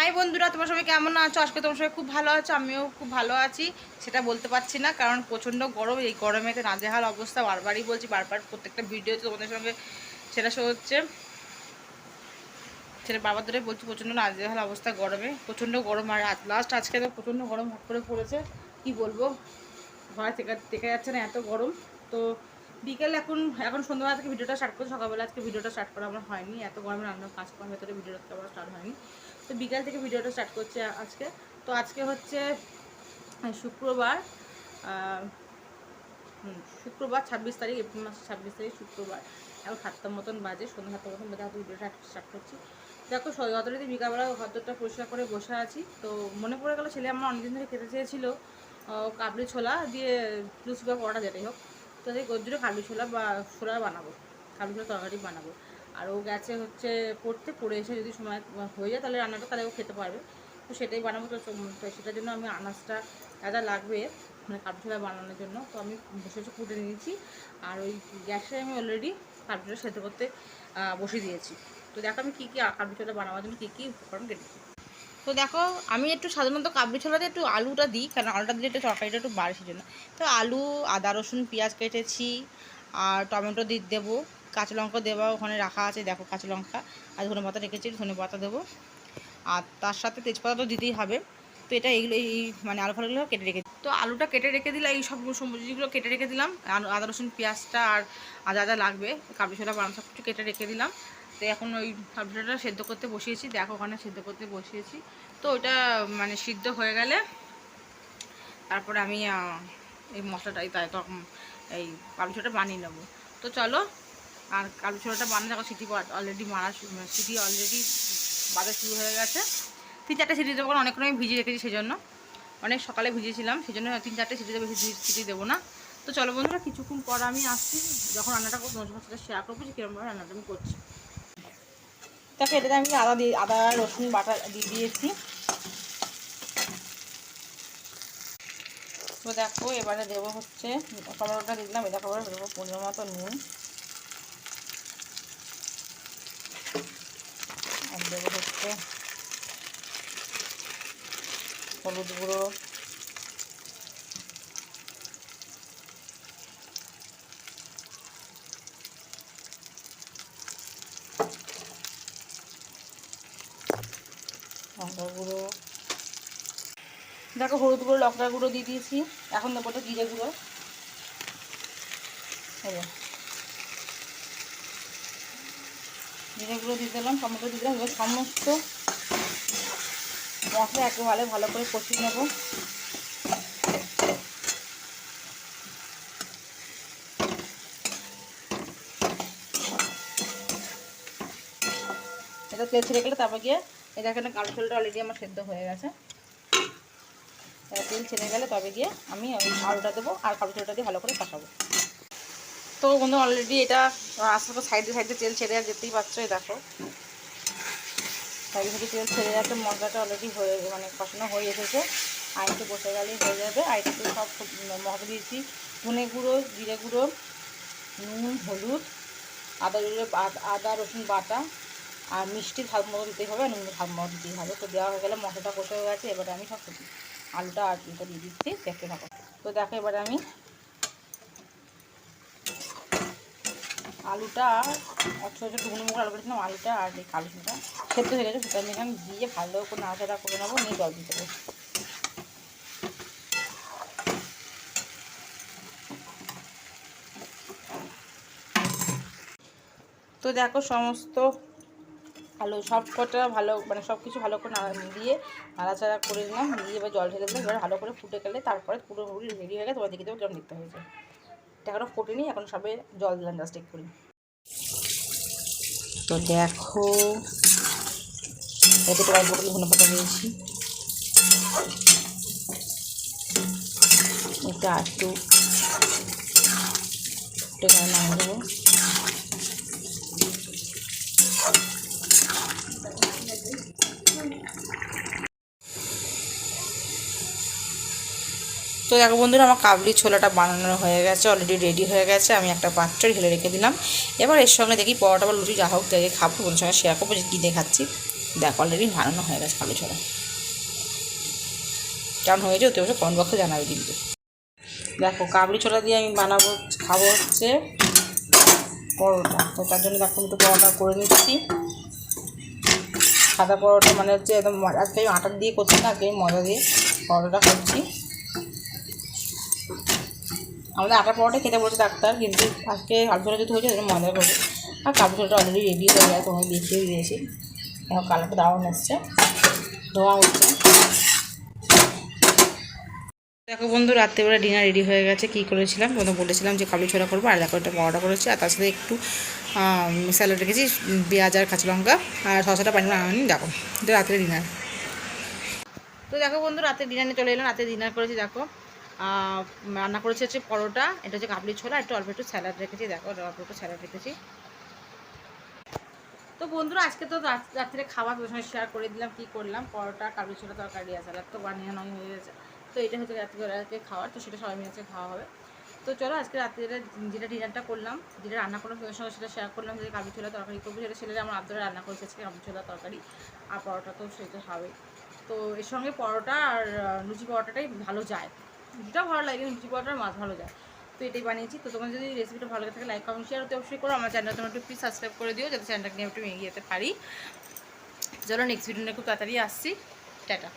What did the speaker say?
High বন্ধুরা, তোমার সবাই কেমন আছো? আজকে তোমার সবাই খুব ভালো আছো, আমিও খুব ভালো আছি, সেটা বলতে পারছি না, কারণ প্রচণ্ড গরম, এই গরমেতে নাজেহাল অবস্থা, বারবারই বলছি, বারবার প্রত্যেকটা ভিডিওতে তোমাদের সঙ্গে সেটা শো হচ্ছে। সেটা বাবার ধরে বলছি, প্রচণ্ড নাজেহাল অবস্থা গরমে, প্রচণ্ড গরম, আর লাস্ট আজকে তো প্রচণ্ড গরম হট করে পড়েছে, কি বলব? ঘরে থেকে থেকে যাচ্ছে না এত গরম, তো বিকেল এখন এখন সন্ধ্যাবেলা থেকে ভিডিওটা স্টার্ট করছি, সকালবেলা আজকে ভিডিওটা স্টার্ট করা আমার হয়নি, এত গরমে রান্না, কাজ করার ভেতরে ভিডিওটা স্টার্ট হয়নি। তো বিকাল থেকে ভিডিওটা স্টার্ট করছে আজকে। তো আজকে হচ্ছে শুক্রবার শুক্রবার ছাব্বিশ তারিখ, এপ্রিল মাসের ছাব্বিশ তারিখ শুক্রবার। এখন সাতটার মতন বাজে, সন্ধ্যা সাতটার মতন বাজে হাতে ভিডিওটা স্টার্ট করছি। দেখো যতটাতে বিকালবেলা ঘরটা পরিষ্কার করে বসে আছি। তো মনে পড়ে গেলো ছেলে আমার অনেকদিন ধরে খেতে চেয়েছিল কাবলি ছোলা দিয়ে লুচি বা পরোটা, যেটাই হোক। তো সেই গজ্জুরে কাবলি ছোলা বা ছোলা বানাবো, কাবলি ছোলা তরকারি বানাবো। আর ও গেছে হচ্ছে পড়তে, পড়ে এসে যদি সময় হয়ে যায় তাহলে রান্নাটা তাহলে ও খেতে পারবে। তো সেটাই বানাবো তো সেটার জন্য আমি আনাজটা যা লাগবে মানে ছোলা বানানোর জন্য, তো আমি বসে বসে কুটে নিয়েছি। আর ওই গ্যাসে আমি অলরেডি ছোলা সেদ্ধ করতে বসিয়ে দিয়েছি। তো দেখো আমি কী কী ছোলা বানাবার জন্য কী কী উপকরণ কেটেছি। তো দেখো আমি একটু সাধারণত কাবলি ছোলাতে একটু আলুটা দিই, কারণ আলুটা দিলে একটু তরকারিটা একটু বাড়ে সেজন্য। তো আলু, আদা, রসুন, পেঁয়াজ কেটেছি, আর টমেটো দিয়ে দেবো। কাঁচা লঙ্কা দেওয়া ওখানে রাখা আছে, দেখো কাঁচা লঙ্কা। আর ধনে পাতা রেখেছি, ধনে পাতা দেবো। আর তার সাথে তেজপাতা তো দিতেই হবে। তো এটা এইগুলো, এই মানে আলু ফালুগুলো কেটে রেখে তো আলুটা কেটে রেখে দিলাম এই সব সবজিগুলো কেটে রেখে দিলাম। আদা, রসুন, পেঁয়াজটা আর আদা আদা লাগবে, কাবলি ছোলা বানাম সব কিছু কেটে রেখে দিলাম। তো এখন ওই কাবলি ছোলাটা সেদ্ধ করতে বসিয়েছি। দেখো ওখানে সেদ্ধ করতে বসিয়েছি। তো ওইটা মানে সিদ্ধ হয়ে গেলে তারপরে আমি এই মশলাটা, এই তাই এই কাবলি ছোলাটা বানিয়ে নেব। তো চলো আর কাবলি ছোলাটা বানিয়ে দেখো, সিটি অলরেডি মারা শু- সিটি অলরেডি বাজার শুরু হয়ে গেছে। তিন চারটে সিটি দেবো অনেকক্ষণ আমি ভিজিয়ে রেখেছি সেই জন্য অনেক সকালে ভিজিয়েছিলাম সেই জন্য তিন চারটে সিটি দেবো, বেশি সিটি দেবো না। তো চলো বন্ধুরা, কিছুক্ষণ পর আমি আসছি, যখন রান্নাটা করব তোমার সাথে শেয়ার করব যে কীরকমভাবে রান্নাটা আমি করছি। দেখো, এটাতে আমি আদা দিয়ে আদা, রসুন, বাটা দিয়ে দিয়েছি। তো দেখো, এবারে দেবো হচ্ছে টমেটোটা দিলাম এটা খাবার দেবো পনেরো মতো নুন আর হচ্ছে হলুদ গুঁড়ো। লঙ্কা গুঁড়ো। দেখো, হলুদ গুঁড়ো, লঙ্কা গুঁড়ো দিয়ে দিয়েছি। এখন দেবো জিরে গুঁড়ো এই যে। জিরে গুঁড়ো দিয়ে দিলাম, টমেটো দিয়ে দিলাম সমস্ত মশলা একেবারে ভালো করে কষিয়ে নেব। এটা তেল ছেড়ে গেলে তারপর গিয়ে এটা এখানে কালো ছোলটা অলরেডি আমার সেদ্ধ হয়ে গেছে। তেল ছেড়ে গেলে তবে গিয়ে আমি আলুটা দেবো আর কালো ছোলটা দিয়ে ভালো করে কষাবো। তো বন্ধু অলরেডি এটা আস্তে আস্তে সাইডে সাইডে তেল ছেড়ে আর যেতেই পারছ দেখো। সাইডে সাইডে তেল ছেড়ে যাচ্ছে মশলাটা অলরেডি হয়ে মানে কষানো হয়ে এসেছে। আর একটু বসে গেলেই হয়ে যাবে। আর একটু সব মশলা দিয়েছি। ধনে গুঁড়ো, জিরে গুঁড়ো, নুন, হলুদ, আদা গুঁড়ো আদা রসুন বাটা আর মিষ্টি ঝাল মতো দিতে হবে আর নুন ঝাল মতো দিতেই হবে। তো দেওয়া হয়ে গেলে মশলাটা কষে হয়ে গেছে। এবারে আমি সব আলুটা আর দিয়ে দিচ্ছি। দেখতে থাকো। তো দেখো, এবারে আমি আলুটা ছোটো ছোটো টুকনো মুখে আলু করেছিলাম, আলুটা আর এই কালো ছোটা সেদ্ধ হয়ে গেছে, সেটা নিলাম, দিয়ে ভালো করে নাড়াচাড়া করে নেব, নিয়ে জল দিতে হবে। তো দেখো সমস্ত ভালো সব কটা ভালো মানে সব কিছু ভালো করে দিয়ে নাড়াচাড়া করে নিলাম, দিয়ে এবার জল ঢেলে দিলাম, এবার ভালো করে ফুটে গেলে তারপরে পুরো রেডি হয়ে গেছে, তোমার দেখে দেবো জল দেখতে হয়েছে। এটা এখনও ফোটেনি এখন সবে জল দিলাম জাস্ট একটু। তো দেখো, এতে প্রায় বোতল ধনে পাতা দিয়েছি এটা একটু গেলে নামিয়ে দেবো তো দেখো বন্ধুরা, আমার কাবলি ছোলাটা বানানো হয়ে গেছে অলরেডি রেডি হয়ে গেছে। আমি একটা পাত্রে ঢেলে রেখে দিলাম। এবার এর সঙ্গে দেখি পরোটা বা লুচি যা হোক দেখে খাব, বন্ধুর। সঙ্গে শেয়ার করব যে কী দেখাচ্ছি দেখ অলরেডি বানানো হয়ে গেছে কাবলি ছোলা। কেমন হয়েছে ওতে অবশ্য কমেন্ট বক্সে জানাবে কিন্তু। দেখো, কাবলি ছোলা দিয়ে আমি বানাবো, খাব হচ্ছে পরোটা। তো তার জন্য দেখো একটু পরোটা করে নিচ্ছি। সাদা পরোটা মানে হচ্ছে একদম আজকে আমি আটা দিয়ে করছি না, আজকে ময়দা দিয়ে পরোটাটা করছি। আমাদের আটা পরোটা খেতে বলছে ডাক্তার, কিন্তু আজকে আলু যদি হয়েছে ময়দা করব। আর কাবলি ছোলাটা অলরেডি রেডি হয়ে যায় তোমাকে দেখিয়ে দিয়েছি। এখন কালারটা দারুণ এসছে। ধোয়া উঠছে। দেখো বন্ধু, রাত্রেবেলা ডিনার রেডি হয়ে গেছে। কী করেছিলাম? প্রথম বলেছিলাম যে কাবলি ছোলা করব, আর দেখো একটা পরোটা করেছি। আর তার সাথে একটু স্যালাড রেখেছি, পেঁয়াজ আর কাঁচা লঙ্কা। আর শসাটা পানি আনি দেখো। এটা রাত্রে ডিনার তো দেখো বন্ধু, রাতে ডিনারে চলে এলাম। রাতে ডিনার করেছি, দেখো। রান্না করেছি হচ্ছে পরোটা, এটা হচ্ছে কাবলি ছোলা, একটু অল্প একটু স্যালাড রেখেছি, দেখো, অল্প একটু স্যালাড রেখেছি। তো বন্ধুরা, আজকে তো রাত- রাত্রে খাবার তোমার সঙ্গে শেয়ার করে দিলাম, কি করলাম? পরোটা, কাবলি ছোলা তরকারি আর তো বানিয়ে নয় হয়ে গেছে। তো এটা হচ্ছে রাত্রিবেলাকে খাওয়ার, তো সেটা সবাই মিলে আজকে খাওয়া হবে। তো চলো, আজকে রাত্রে যেটা ডিনারটা করলাম, যেটা রান্না করলাম, তোমার সঙ্গে সেটা শেয়ার করলাম, যে কাবলি ছোলা তরকারি করব, সেটা ছেলেরা আমার আদরে রান্না করেছে আজকে কাবলি ছোলা তরকারি আর পরোটা, তো সেটা হবে তো এর সঙ্গে পরোটা আর লুচি পরোটাটাই ভালো যায়। লুচিটাও ভালো লাগে কিন্তু লুচি পরোটার মাছ ভালো যায়। তো এটাই বানিয়েছি। তো তোমার যদি রেসিপিটা ভালো লাগে থাকে লাইক কমেন্ট শেয়ার হতে অবশ্যই করো। আমার চ্যানেল তোমার একটু প্লিজ সাবস্ক্রাইব করে দিও, যাতে চ্যানেলটাকে নিয়ে একটু এগিয়ে যেতে পারি। চলো নেক্সট ভিডিও খুব তাড়াতাড়ি আসছি। টাটা।